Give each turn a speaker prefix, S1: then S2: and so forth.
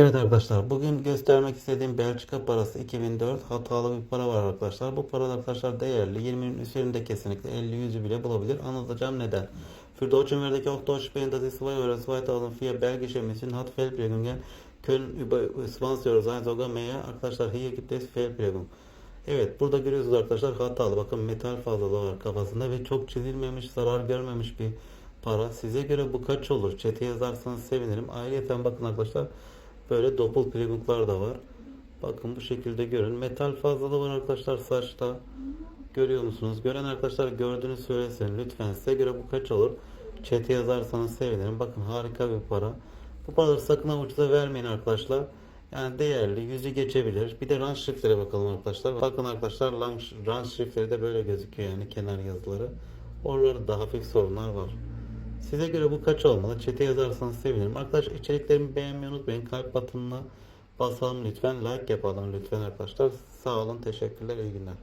S1: Evet arkadaşlar bugün göstermek istediğim Belçika parası 2004 hatalı bir para var arkadaşlar. Bu para arkadaşlar değerli 20'nin üzerinde kesinlikle 50 yüzü bile bulabilir. Anlatacağım neden. Für Deutschen werde ich auch Deutsch sprechen. Das ist 2 Euro 2004 belgische Mission hat Fehlprägungen können über 20 Euro sein sogar. Arkadaşlar hier gibt es Fehlprägung. Evet burada görüyorsunuz arkadaşlar hatalı. Bakın metal fazlalığı var kafasında ve çok çizilmemiş, zarar görmemiş bir para. Size göre bu kaç olur? Çete yazarsanız sevinirim. Ayrıca bakın arkadaşlar böyle doppelprägunglar da var. Bakın bu şekilde görün. Metal fazlalığı var arkadaşlar saçta. Görüyor musunuz? Gören arkadaşlar gördüğünü söylesin. Lütfen size göre bu kaç olur? Çete yazarsanız sevinirim. Bakın harika bir para. Bu paraları sakın ha vermeyin arkadaşlar. Yani değerli, yüzü geçebilir. Bir de range şriftlere bakalım arkadaşlar. Bakın arkadaşlar range şriftleri de böyle gözüküyor yani kenar yazıları. Oralarda da hafif sorunlar var. Size göre bu kaç olmalı? Çete yazarsanız sevinirim. Arkadaşlar içeriklerimi beğenmeyi unutmayın. Kalp butonuna basalım lütfen. Like yapalım lütfen arkadaşlar. Sağ olun. Teşekkürler. İyi günler.